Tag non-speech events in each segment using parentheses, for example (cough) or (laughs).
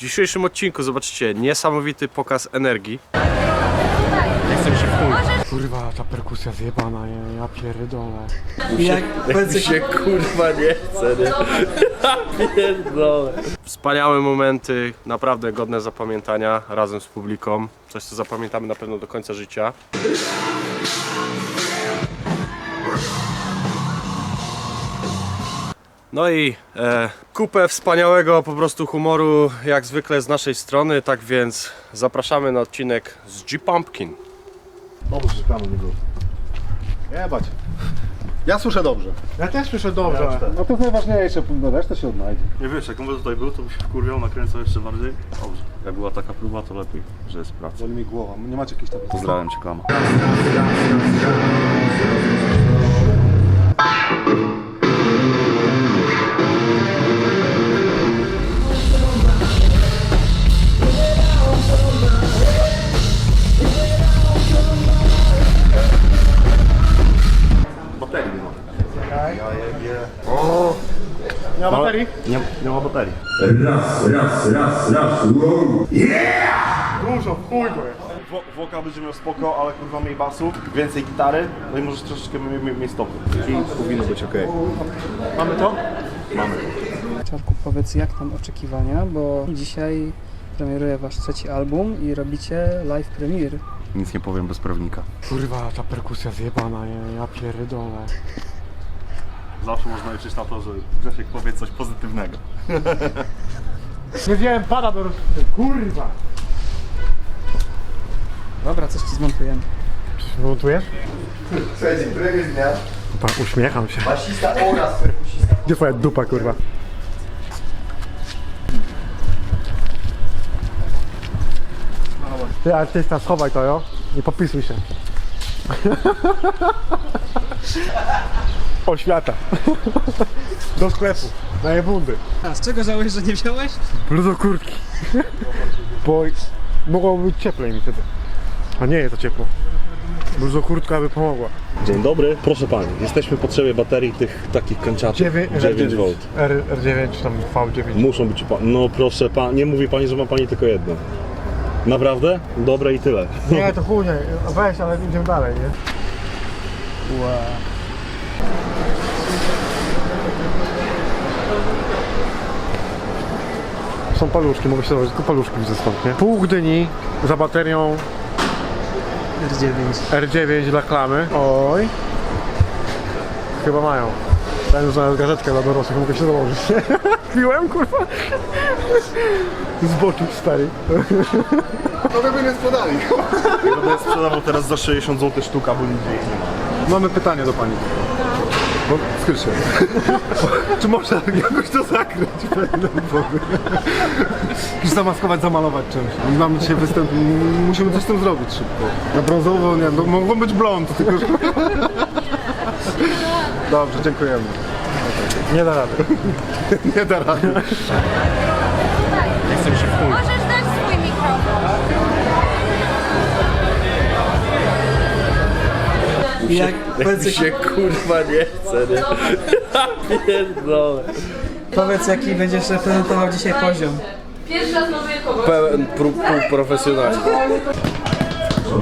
W dzisiejszym odcinku zobaczycie niesamowity pokaz energii. Kurwa, ta perkusja zjebana, ja, ja pierdolę. Jak, jak, się kurwa nie chce, nie? Pierdolę. Wspaniałe momenty, naprawdę godne zapamiętania razem z publiką. Coś, co zapamiętamy na pewno do końca życia. No i e, kupę wspaniałego po prostu humoru, jak zwykle z naszej strony, tak więc zapraszamy na odcinek z G-Pumpkin. Dobrze, że planu nie było. Jebać. Ja słyszę dobrze. Ja też słyszę dobrze. No to jest najważniejsze, no reszta się odnajdzie. Nie wiesz, jak on by tutaj był, to by się wkurwiał, nakręcał jeszcze bardziej. Dobrze. Jak była taka próba, to lepiej, że jest praca. Boli mi głowa, nie macie jakiejś tam... Pozdrawiam cię, Kama. Baterii? Nie, nie ma baterii. Raz, raz, raz, raz, wow. Dużo, w chuj go jest. Woka będzie miał spoko, ale kurwa mniej basu, więcej gitary, no i możesz troszeczkę mniej, mniej, mniej stopy. I powinno być okej. Mamy to? Mamy. Czarku, powiedz jak tam oczekiwania, bo dzisiaj premieruje wasz trzeci album i robicie live premier. Nic nie powiem bez prawnika. Kurwa, ta perkusja zjebana, ja, ja pierdolę. Zawsze można liczyć na to, że Grzesiek powie coś pozytywnego. (laughs) Nie wziąłem pada do. Kurwa. Dobra, coś ci zmontujemy. Montujesz? Słuchajcie, któregoś dnia uśmiecham się. basista oraz perkusista Gdzie twoja dupa, kurwa? Ty artysta, schowaj to, jo? Nie popisuj się. (laughs) O świata. Do sklepu. Na jebundy. A z czego żałujesz, że nie wziąłeś? Bluzo kurtki. Bo mogło być cieplej mi wtedy. A nie jest to ciepło. Bluzo kurtka by pomogła. Dzień dobry. Proszę Pani, jesteśmy w potrzebie baterii tych takich kończatów. 9, 9 V. R, R9 czy tam V9. Muszą być pa- No proszę Pan, nie mówi Pani, że ma Pani tylko jedno. Naprawdę? Dobre i tyle. Nie, to chuj, nie. weź, ale idziemy dalej, nie? Są paluszki, mogę się założyć, tylko paluszki widzę stąd, nie? Pół Gdyni za baterią R9. R9 dla klamy. Oj. Chyba mają. Ten znalazł gazetkę dla dorosłych, mogę się założyć. (laughs) Piłem, kurwa. Zboczył stary. To by nie sprzedali. Będę sprzedawał teraz za 60 zł sztuka, bo nigdzie ich nie ma. Mamy pytanie do pani. Bo skryć się. Czy można jakoś to zakryć? Jakiś zamaskować, zamalować czymś. Mamy dzisiaj występ, musimy coś z tym zrobić szybko. Na brązowo, nie no, mogą być blond, tylko że... Dobrze, dziękujemy. Nie da rady. Nie da rady. Możesz dać swój mikrofon. Jak, powiedz, jak, się kurwa nie chce, nie? Pierdolę. powiedz jaki będziesz reprezentował dzisiaj poziom. Pierwszy raz nowy kogoś. Pełen pró- półprofesjonalizm. Bo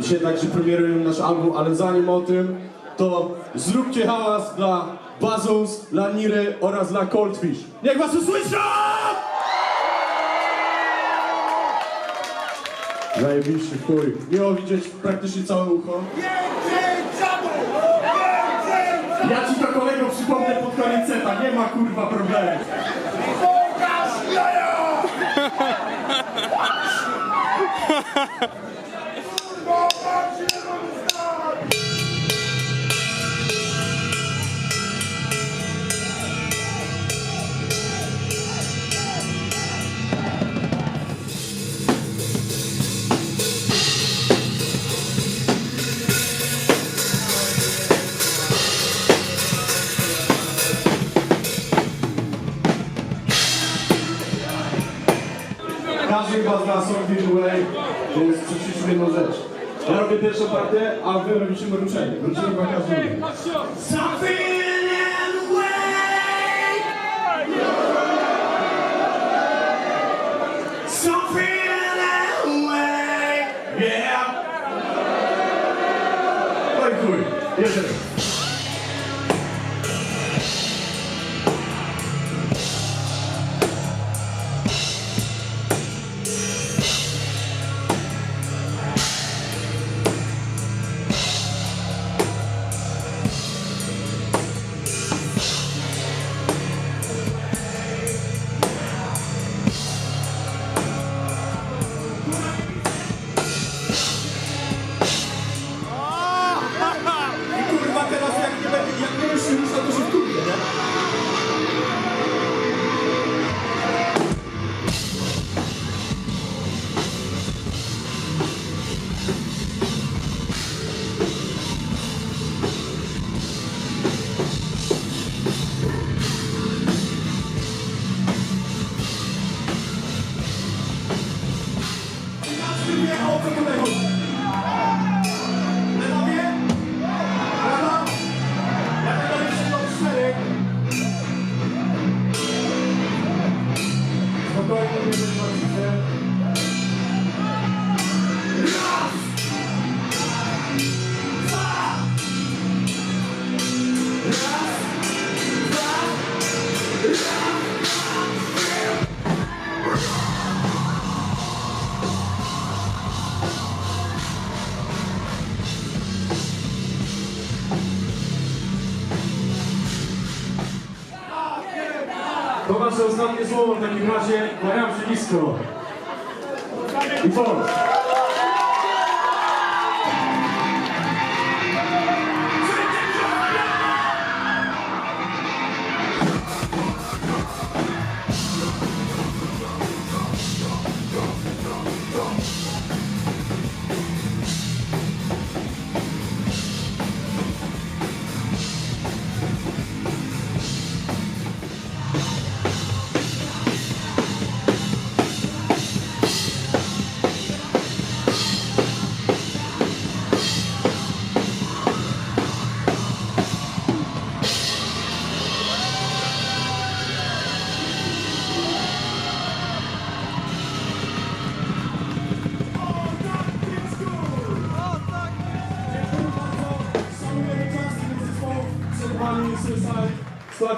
Dzisiaj także premierujemy nasz album, ale zanim o tym, to zróbcie hałas dla Bazons, dla Niry oraz dla Coldfish. Niech was usłyszą! Zajebiście, chuj. Miło widzieć praktycznie całe ucho. Ja ci to kolego przypomnę pod koniec seta, nie ma kurwa problemu. (laughs) Każdy was zna Song Way, więc przeczyśmy jedną rzecz. Ja robię pierwszą partię, a wy robicie way. Something in the way. Yeah. No i chuj, jedziemy. Kurwa, ostatnie słowo w takim razie. Kłaniam się nisko. I pol.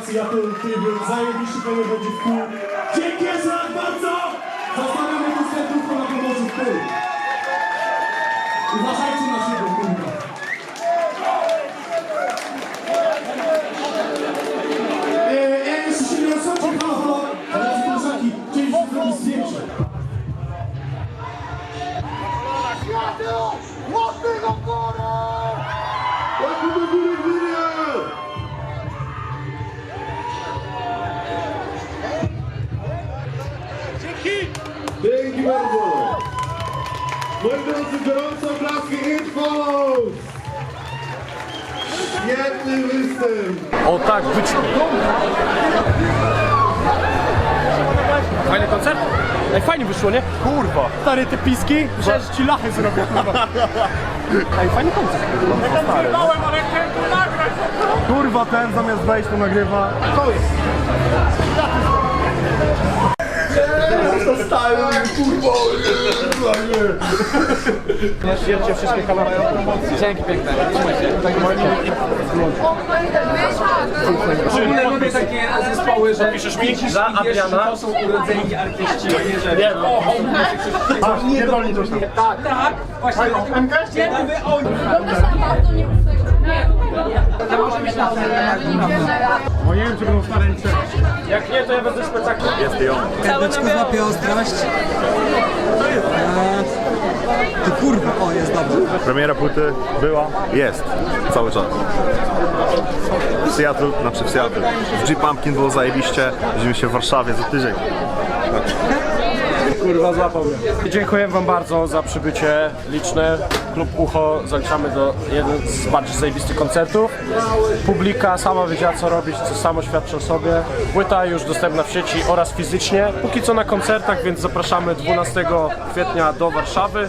Sytuacji ja ten film zajebiście pewnie będzie w kół. Dzięki jeszcze raz bardzo! Zostawiamy tu serduszko na pomocy w kół. Uważajcie O tak, być... Fajny koncert? Ej, fajnie wyszło, nie? Kurwa. Stary, te piski, że ci lachy zrobię, kurwa. (laughs) Ej, fajny koncert. Ja tam zjebałem, ale chciałem to nagrać. Kurwa, ten zamiast wejść to nagrywa. Co jest? Świetnie wszystkie kanały. Dzięki piękne. Trzymaj się. Lubię takie zespoły, że Piszesz mi za Adriana. to są urodzeni artyści. Nie, no. A, nie wolni coś tam. Tak, tak. Właśnie. Wy oni. Nie, To może być na O nie wiem, czy będą stare lice. Jak nie, to ja będę spektaklem. Jest i on. Złapie ostrość. Eee, to kurwa, o jest dobrze. Premiera płyty była? Jest. Cały czas. W Seattle, znaczy w Seattle. W G-Pumpkin było zajebiście. Widzimy się w Warszawie za tydzień. Kurwa, złapał mnie. Dziękuję wam bardzo za przybycie liczne. Klub Ucho zaliczamy do jeden z bardziej zajebistych koncertów. Publika sama wiedziała co robić, co samo świadczy o sobie. Płyta już dostępna w sieci oraz fizycznie. Póki co na koncertach, więc zapraszamy 12 kwietnia do Warszawy.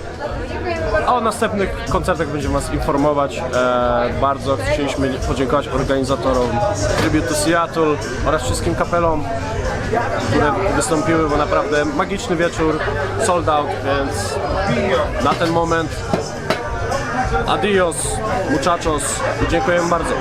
A o następnych koncertach będziemy Was informować. E, bardzo chcieliśmy podziękować organizatorom Tribute to Seattle oraz wszystkim kapelom, które wystąpiły, bo naprawdę magiczny wieczór, sold out, więc na ten moment adios, muchachos i dziękuję bardzo.